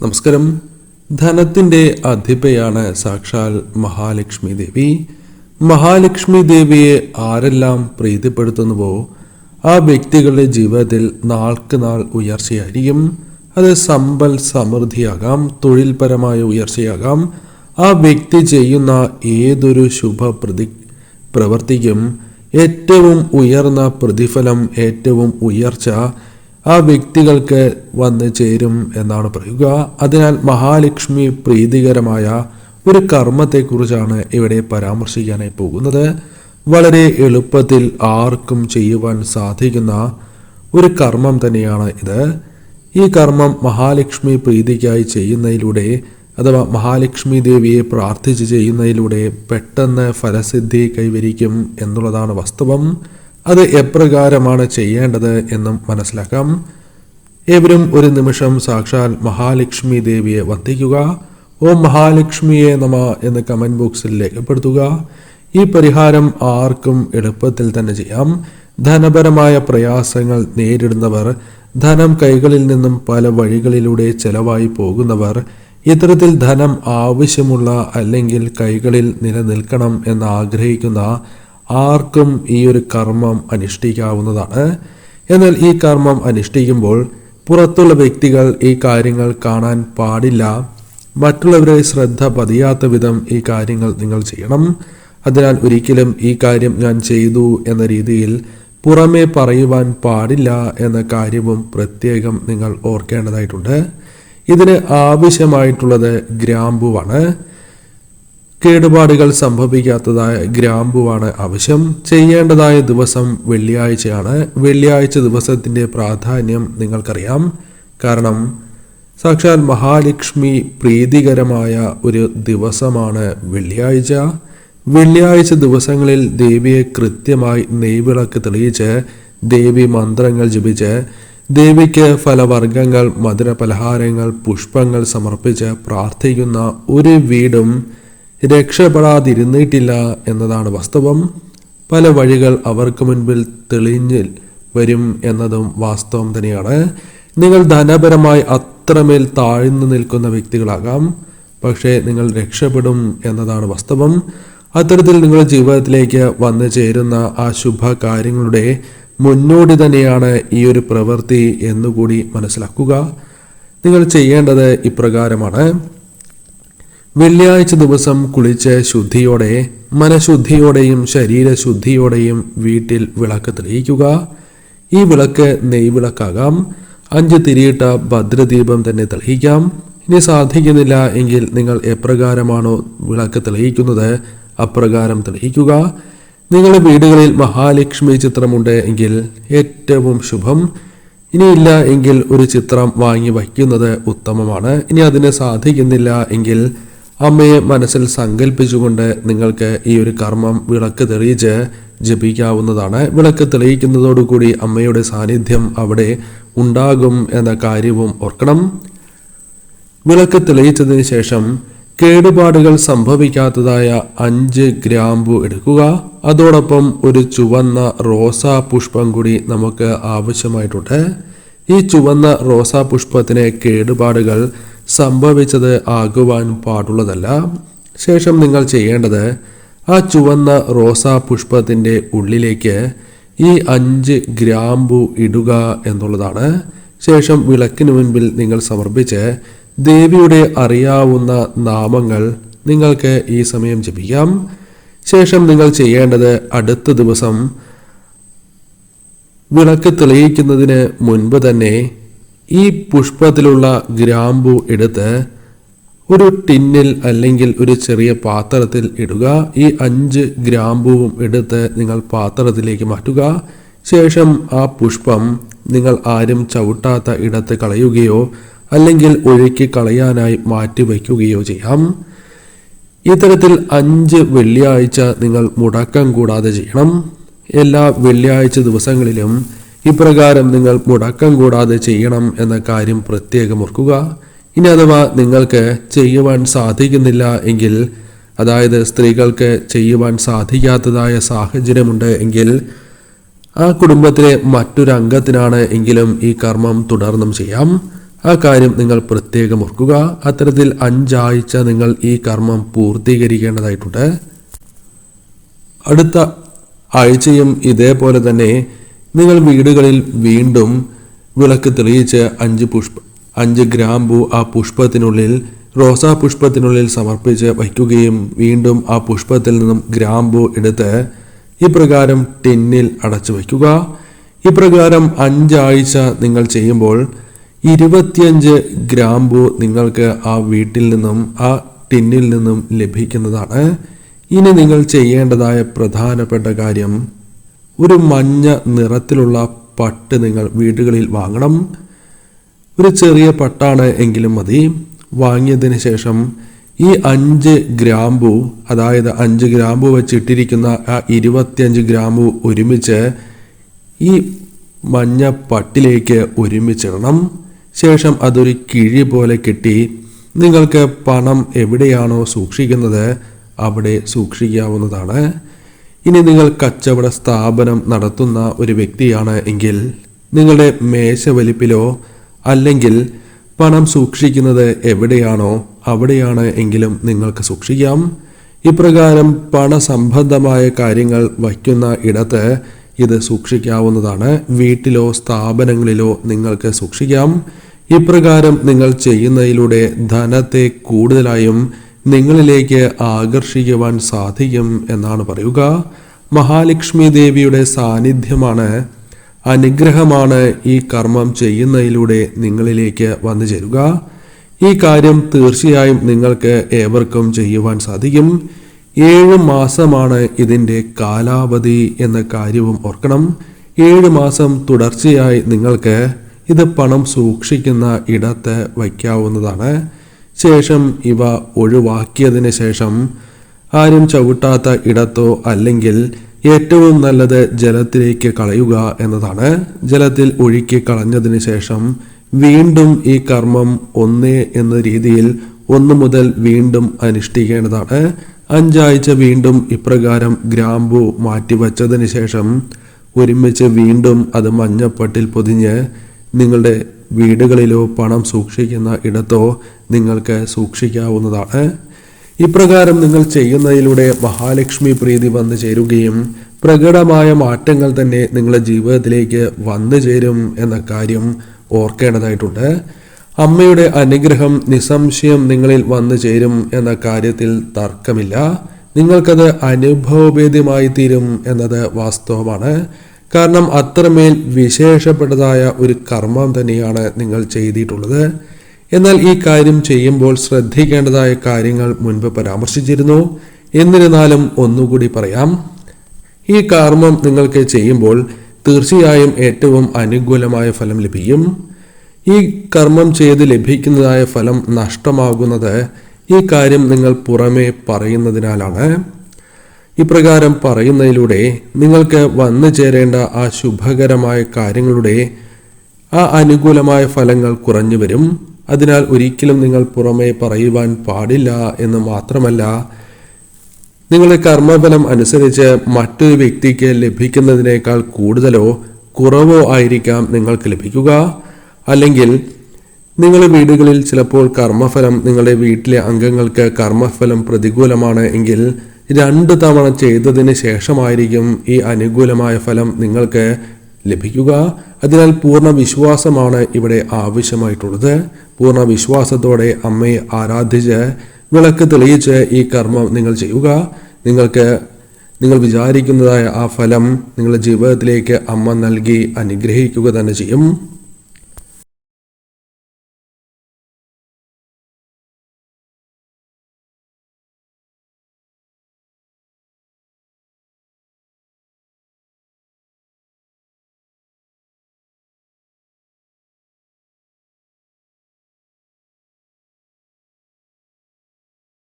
നമസ്കാരം. ധനത്തിന്റെ അധിപയാണ് സാക്ഷാൽ മഹാലക്ഷ്മി ദേവി. മഹാലക്ഷ്മി ദേവിയെ ആരെല്ലാം പ്രീതിപ്പെടുത്തുന്നുവോ ആ വ്യക്തികളുടെ ജീവിതത്തിൽ നാൾക്ക് നാൾ ഉയർച്ചയായിരിക്കും. അത് സമ്പൽ സമൃദ്ധിയാകാം തൊഴിൽപരമായ ഉയർച്ചയാകാം. ആ വ്യക്തി ചെയ്യുന്ന ഏതൊരു ശുഭ പ്രതി പ്രവർത്തിക്കും. ഏറ്റവും ഉയർന്ന പ്രതിഫലം ഏറ്റവും ഉയർച്ച ആ വ്യക്തികൾക്ക് വന്ന് ചേരും എന്നാണ് പറയുക. അതിനാൽ മഹാലക്ഷ്മി പ്രീതികരമായ ഒരു കർമ്മത്തെക്കുറിച്ചാണ് ഇവിടെ പരാമർശിക്കാനായി പോകുന്നത്. വളരെ എളുപ്പത്തിൽ ആർക്കും ചെയ്യുവാൻ സാധിക്കുന്ന ഒരു കർമ്മം തന്നെയാണ് ഇത്. ഈ കർമ്മം മഹാലക്ഷ്മി പ്രീതിക്കായി ചെയ്യുന്നതിലൂടെ അഥവാ മഹാലക്ഷ്മി ദേവിയെ പ്രാർത്ഥിച്ച് ചെയ്യുന്നതിലൂടെ പെട്ടെന്ന് ഫലസിദ്ധി കൈവരിക്കും എന്നുള്ളതാണ് വാസ്തവം. അത് എപ്രകാരമാണ് ചെയ്യേണ്ടത് എന്നും മനസ്സിലാക്കാം. ഏവരും ഒരു നിമിഷം സാക്ഷാൽ മഹാലക്ഷ്മി ദേവിയെ വന്ദിക്കുക. ഓം മഹാലക്ഷ്മിയെ നമ എന്ന് കമന്റ് ബോക്സിൽ രേഖപ്പെടുത്തുക. ഈ പരിഹാരം ആർക്കും എളുപ്പത്തിൽ തന്നെ ചെയ്യാം. ധനപരമായ പ്രയാസങ്ങൾ നേരിടുന്നവർ ധനം കൈകളിൽ നിന്നും പല വഴികളിലൂടെ ചെലവായി പോകുന്നവർ ഇത്തരത്തിൽ ധനം ആവശ്യമുള്ള അല്ലെങ്കിൽ കൈകളിൽ നിലനിൽക്കണം എന്ന് ആഗ്രഹിക്കുന്ന ആർക്കും ഈ ഒരു കർമ്മം അനുഷ്ഠിക്കാവുന്നതാണ്. എന്നാൽ ഈ കർമ്മം അനുഷ്ഠിക്കുമ്പോൾ പുറത്തുള്ള വ്യക്തികൾ ഈ കാര്യങ്ങൾ കാണാൻ പാടില്ല. മറ്റുള്ളവരെ ശ്രദ്ധ പതിയാത്ത വിധം ഈ കാര്യങ്ങൾ നിങ്ങൾ ചെയ്യണം. അതിനാൽ ഒരിക്കലും ഈ കാര്യം ഞാൻ ചെയ്തു എന്ന രീതിയിൽ പുറമേ പറയുവാൻ പാടില്ല എന്ന കാര്യവും പ്രത്യേകം നിങ്ങൾ ഓർക്കേണ്ടതായിട്ടുണ്ട്. ഇതിന് ആവശ്യമായിട്ടുള്ളത് ഗ്രാമ്പുവാണ്. കേടുപാടുകൾ സംഭവിക്കാത്തതായ ഗ്രാമ്പുവാണ് ആവശ്യം ചെയ്യേണ്ടതായ ദിവസം വെള്ളിയാഴ്ചയാണ്. വെള്ളിയാഴ്ച ദിവസത്തിന്റെ പ്രാധാന്യം നിങ്ങൾക്കറിയാം. കാരണം സാക്ഷാൽ മഹാലക്ഷ്മി പ്രീതികരമായ ഒരു ദിവസമാണ് വെള്ളിയാഴ്ച. വെള്ളിയാഴ്ച ദിവസങ്ങളിൽ ദേവിയെ കൃത്യമായി നെയ്വിളക്ക് തെളിയിച്ച് ദേവി മന്ത്രങ്ങൾ ജപിച്ച് ദേവിക്ക് ഫലവർഗങ്ങൾ മധുരപലഹാരങ്ങൾ പുഷ്പങ്ങൾ സമർപ്പിച്ച് പ്രാർത്ഥിക്കുന്ന ഒരു വീടും രക്ഷപ്പെടാതിരുന്നിട്ടില്ല എന്നതാണ് വാസ്തവം. പല വഴികൾ അവർക്ക് മുൻപിൽ തെളിഞ്ഞിൽ വരും എന്നതും വാസ്തവം തന്നെയാണ്. നിങ്ങൾ ധനപരമായി അത്രമേൽ താഴ്ന്നു നിൽക്കുന്ന വ്യക്തികളാകാം പക്ഷേ നിങ്ങൾ രക്ഷപ്പെടും എന്നതാണ് വാസ്തവം. അത്തരത്തിൽ നിങ്ങളുടെ ജീവിതത്തിലേക്ക് വന്നു ചേരുന്ന ആ ശുഭ കാര്യങ്ങളുടെ മുന്നോടി തന്നെയാണ് ഈ ഒരു പ്രവൃത്തി എന്നുകൂടി മനസ്സിലാക്കുക. നിങ്ങൾ ചെയ്യേണ്ടത് ഇപ്രകാരമാണ്. വെള്ളിയാഴ്ച ദിവസം കുളിച്ച് ശുദ്ധിയോടെ മനഃശുദ്ധിയോടെയും ശരീരശുദ്ധിയോടെയും വീട്ടിൽ വിളക്ക് തെളിയിക്കുക. ഈ വിളക്ക് നെയ്വിളക്കാകാം അഞ്ച് തിരിയിട്ട ഭദ്രദീപം തന്നെ തെളിയിക്കാം. ഇനി സാധിക്കുന്നില്ല എങ്കിൽ നിങ്ങൾ എപ്രകാരമാണോ വിളക്ക് തെളിയിക്കുന്നത് അപ്രകാരം തെളിയിക്കുക. നിങ്ങളുടെ വീടുകളിൽ മഹാലക്ഷ്മി ചിത്രമുണ്ട് എങ്കിൽ ഏറ്റവും ശുഭം. ഇനിയില്ല എങ്കിൽ ഒരു ചിത്രം വാങ്ങി വയ്ക്കുന്നത് ഉത്തമമാണ്. ഇനി അതിന് സാധിക്കുന്നില്ല എങ്കിൽ അമ്മയെ മനസ്സിൽ സങ്കല്പിച്ചുകൊണ്ട് നിങ്ങൾക്ക് ഈ ഒരു കർമ്മം വിളക്ക് തെളിയിച്ച് ജപിക്കാവുന്നതാണ്. വിളക്ക് തെളിയിക്കുന്നതോടുകൂടി അമ്മയുടെ സാന്നിധ്യം അവിടെ ഉണ്ടാകും എന്ന കാര്യവും ഓർക്കണം. വിളക്ക് തെളിയിച്ചതിന് ശേഷം കേടുപാടുകൾ സംഭവിക്കാത്തതായ അഞ്ച് ഗ്രാമ്പു എടുക്കുക. അതോടൊപ്പം ഒരു ചുവന്ന റോസാ പുഷ്പം കൂടി നമുക്ക് ആവശ്യമായിട്ടുണ്ട്. ഈ ചുവന്ന റോസാ പുഷ്പത്തിന് കേടുപാടുകൾ സംഭവിച്ചത് ആകുവാൻ പാടുള്ളതല്ല. ശേഷം നിങ്ങൾ ചെയ്യേണ്ടത് ആ ചുവന്ന റോസാ പുഷ്പത്തിന്റെ ഉള്ളിലേക്ക് ഈ അഞ്ച് ഗ്രാമ്പു ഇടുക എന്നുള്ളതാണ്. ശേഷം വിളക്കിന് മുൻപിൽ നിങ്ങൾ സമർപ്പിച്ച് ദേവിയുടെ അറിയാവുന്ന നാമങ്ങൾ നിങ്ങൾക്ക് ഈ സമയം ജപിക്കാം. ശേഷം നിങ്ങൾ ചെയ്യേണ്ടത് അടുത്ത ദിവസം വിളക്ക് തെളിയിക്കുന്നതിന് മുൻപ് തന്നെ ഈ പുഷ്പത്തിലുള്ള ഗ്രാമ്പു എടുത്ത് ഒരു ടിന്നിൽ അല്ലെങ്കിൽ ഒരു ചെറിയ പാത്രത്തിൽ ഇടുക. ഈ അഞ്ച് ഗ്രാമ്പുവും എടുത്ത് നിങ്ങൾ പാത്രത്തിലേക്ക് മാറ്റുക. ശേഷം ആ പുഷ്പം നിങ്ങൾ ആരും ചവിട്ടാത്ത ഇടത്ത് കളയുകയോ അല്ലെങ്കിൽ ഒഴുക്കി കളയാനായി മാറ്റിവെക്കുകയോ ചെയ്യാം. ഇത്തരത്തിൽ അഞ്ച് വെള്ളിയാഴ്ച നിങ്ങൾ മുടക്കം കൂടാതെ ചെയ്യണം. എല്ലാ വെള്ളിയാഴ്ച ദിവസങ്ങളിലും ഇപ്രകാരം നിങ്ങൾ മുടക്കം കൂടാതെ ചെയ്യണം എന്ന കാര്യം പ്രത്യേകം ഓർക്കുക. ഇനി അഥവാ നിങ്ങൾക്ക് ചെയ്യുവാൻ സാധിക്കുന്നില്ല എങ്കിൽ അതായത് സ്ത്രീകൾക്ക് ചെയ്യുവാൻ സാധിക്കാത്തതായ സാഹചര്യമുണ്ട് എങ്കിൽ ആ കുടുംബത്തിലെ മറ്റൊരംഗത്തിനാണ് എങ്കിലും ഈ കർമ്മം തുടർന്നും ചെയ്യാം. ആ കാര്യം നിങ്ങൾ പ്രത്യേകം ഓർക്കുക. അത്തരത്തിൽ അഞ്ചാഴ്ച നിങ്ങൾ ഈ കർമ്മം പൂർത്തീകരിക്കേണ്ടതായിട്ടുണ്ട്. അടുത്ത ആഴ്ചയും ഇതേപോലെ തന്നെ നിങ്ങൾ വീടുകളിൽ വീണ്ടും വിളക്ക് തെളിയിച്ച് അഞ്ച് പുഷ്പ അഞ്ച് ഗ്രാമ്പു ആ പുഷ്പത്തിനുള്ളിൽ റോസാ പുഷ്പത്തിനുള്ളിൽ സമർപ്പിച്ച് വയ്ക്കുകയും വീണ്ടും ആ പുഷ്പത്തിൽ നിന്നും ഗ്രാമ്പു എടുത്ത് ഇപ്രകാരം ടിന്നിൽ അടച്ചു വയ്ക്കുക. ഇപ്രകാരം അഞ്ചാഴ്ച നിങ്ങൾ ചെയ്യുമ്പോൾ ഇരുപത്തിയഞ്ച് ഗ്രാമ്പു നിങ്ങൾക്ക് ആ വീട്ടിൽ നിന്നും ആ ടിന്നിൽ നിന്നും ലഭിക്കുന്നതാണ്. ഇനി നിങ്ങൾ ചെയ്യേണ്ടതായ പ്രധാനപ്പെട്ട കാര്യം ഒരു മഞ്ഞ നിറത്തിലുള്ള പട്ട് നിങ്ങൾ വീടുകളിൽ വാങ്ങണം. ഒരു ചെറിയ പട്ടാണ് എങ്കിലും മതി. വാങ്ങിയതിന് ശേഷം ഈ അഞ്ച് ഗ്രാമ്പു അതായത് അഞ്ച് ഗ്രാമ്പു വെച്ചിട്ടിരിക്കുന്ന ആ ഇരുപത്തിയഞ്ച് ഗ്രാമ്പു ഒരുമിച്ച് ഈ മഞ്ഞ പട്ടിലേക്ക് ഒരുമിച്ചിടണം. ശേഷം അതൊരു കിഴി പോലെ കെട്ടി നിങ്ങൾക്ക് പണം എവിടെയാണോ സൂക്ഷിക്കുന്നത് അവിടെ സൂക്ഷിക്കാവുന്നതാണ്. ഇനി നിങ്ങൾ കച്ചവട സ്ഥാപനം നടത്തുന്ന ഒരു വ്യക്തിയാണ് എങ്കിൽ നിങ്ങളുടെ മേശവലിപ്പിലോ അല്ലെങ്കിൽ പണം സൂക്ഷിക്കുന്നത് എവിടെയാണോ അവിടെയാണ് എങ്കിലും നിങ്ങൾക്ക് സൂക്ഷിക്കാം. ഇപ്രകാരം പണസംബന്ധമായ കാര്യങ്ങൾ വയ്ക്കുന്ന ഇടത്ത് ഇത് സൂക്ഷിക്കാവുന്നതാണ്. വീട്ടിലോ സ്ഥാപനങ്ങളിലോ നിങ്ങൾക്ക് സൂക്ഷിക്കാം. ഇപ്രകാരം നിങ്ങൾ ചെയ്യുന്നതിലൂടെ ധനത്തെ കൂടുതലായും നിങ്ങളിലേക്ക് ആകർഷിക്കുവാൻ സാധിക്കും എന്നാണ് പറയുക. മഹാലക്ഷ്മി ദേവിയുടെ സാന്നിധ്യമാണ് അനുഗ്രഹമാണ് ഈ കർമ്മം ചെയ്യുന്നതിലൂടെ നിങ്ങളിലേക്ക് വന്നു ചേരുക. ഈ കാര്യം തീർച്ചയായും നിങ്ങൾക്ക് ഏവർക്കും ചെയ്യുവാൻ സാധിക്കും. ഏഴ് മാസമാണ് ഇതിന്റെ കാലാവധി എന്ന കാര്യവും ഓർക്കണം. ഏഴ് മാസം തുടർച്ചയായി നിങ്ങൾക്ക് ഇത് പണം സൂക്ഷിക്കുന്ന ഇടത്ത് വയ്ക്കാവുന്നതാണ്. ശേഷം ഇവ ഒഴിവാക്കിയതിന് ശേഷം ആരും ചവിട്ടാത്ത ഇടത്തോ അല്ലെങ്കിൽ ഏറ്റവും നല്ലത് ജലത്തിലേക്ക് കളയുക എന്നതാണ്. ജലത്തിൽ ഒഴുക്കി കളഞ്ഞതിന് ശേഷം വീണ്ടും ഈ കർമ്മം ഒന്നേ എന്ന രീതിയിൽ ഒന്ന് മുതൽ വീണ്ടും അനുഷ്ഠിക്കേണ്ടതാണ്. അഞ്ചാഴ്ച വീണ്ടും ഇപ്രകാരം ഗ്രാമ്പു മാറ്റിവച്ചതിന് ശേഷം ഒരുമിച്ച് വീണ്ടും അത് മഞ്ഞപ്പട്ടിൽ പൊതിഞ്ഞ് നിങ്ങളുടെ വീടുകളിലോ പണം സൂക്ഷിക്കുന്ന ഇടത്തോ നിങ്ങൾക്ക് സൂക്ഷിക്കാവുന്നതാണ്. ഇപ്രകാരം നിങ്ങൾ ചെയ്യുന്നതിലൂടെ മഹാലക്ഷ്മി പ്രീതി വന്നു ചേരുകയും പ്രകടമായ മാറ്റങ്ങൾ തന്നെ നിങ്ങളുടെ ജീവിതത്തിലേക്ക് വന്നു ചേരും എന്ന കാര്യം ഓർക്കേണ്ടതായിട്ടുണ്ട്. അമ്മയുടെ അനുഗ്രഹം നിസ്സംശയം നിങ്ങളിൽ വന്നു ചേരും എന്ന കാര്യത്തിൽ തർക്കമില്ല. നിങ്ങൾക്കത് അനുഭവഭേദ്യമായി തീരും എന്നത് വാസ്തവമാണ്. കാരണം അത്രമേൽ വിശേഷപ്പെട്ടതായ ഒരു കർമ്മം തന്നെയാണ് നിങ്ങൾ ചെയ്തിട്ടുള്ളത്. എന്നാൽ ഈ കാര്യം ചെയ്യുമ്പോൾ ശ്രദ്ധിക്കേണ്ടതായ കാര്യങ്ങൾ മുൻപ് പരാമർശിച്ചിരുന്നു. എന്നിരുന്നാലും ഒന്നുകൂടി പറയാം. ഈ കർമ്മം നിങ്ങൾക്ക് ചെയ്യുമ്പോൾ തീർച്ചയായും ഏറ്റവും അനുകൂലമായ ഫലം ലഭിക്കും. ഈ കർമ്മം ചെയ്ത് ലഭിക്കുന്നതായ ഫലം നഷ്ടമാകുന്നത് ഈ കാര്യം നിങ്ങൾ പുറമേ പറയുന്നതിനാലാണ്. ഇപ്രകാരം പറയുന്നതിലൂടെ നിങ്ങൾക്ക് വന്നു ചേരേണ്ട ആ ശുഭകരമായ കാര്യങ്ങളുടെ ആ അനുകൂലമായ ഫലങ്ങൾ കുറഞ്ഞു വരും. അതിനാൽ ഒരിക്കലും നിങ്ങൾ പുറമേ പറയുവാൻ പാടില്ല എന്ന് മാത്രമല്ല നിങ്ങളുടെ കർമ്മഫലം അനുസരിച്ച് മറ്റൊരു വ്യക്തിക്ക് ലഭിക്കുന്നതിനേക്കാൾ കൂടുതലോ കുറവോ ആയിരിക്കാം നിങ്ങൾക്ക് ലഭിക്കുക. അല്ലെങ്കിൽ നിങ്ങളുടെ വീടുകളിൽ ചിലപ്പോൾ കർമ്മഫലം നിങ്ങളുടെ വീട്ടിലെ അംഗങ്ങൾക്ക് കർമ്മഫലം പ്രതികൂലമാണ് എങ്കിൽ രണ്ട് തവണ ചെയ്തതിന് ശേഷമായിരിക്കും ഈ അനുകൂലമായ ഫലം നിങ്ങൾക്ക് ലഭിക്കുക. അതിനാൽ പൂർണ വിശ്വാസമാണ് ഇവിടെ ആവശ്യമായിട്ടുള്ളത്. പൂർണ വിശ്വാസത്തോടെ അമ്മയെ ആരാധിച്ച് വിളക്ക് തെളിയിച്ച് ഈ കർമ്മം നിങ്ങൾ ചെയ്യുക. നിങ്ങൾക്ക് നിങ്ങൾ വിചാരിക്കുന്നതായ ആ ഫലം നിങ്ങളുടെ ജീവിതത്തിലേക്ക് അമ്മ നൽകി അനുഗ്രഹിക്കുക തന്നെ ചെയ്യും.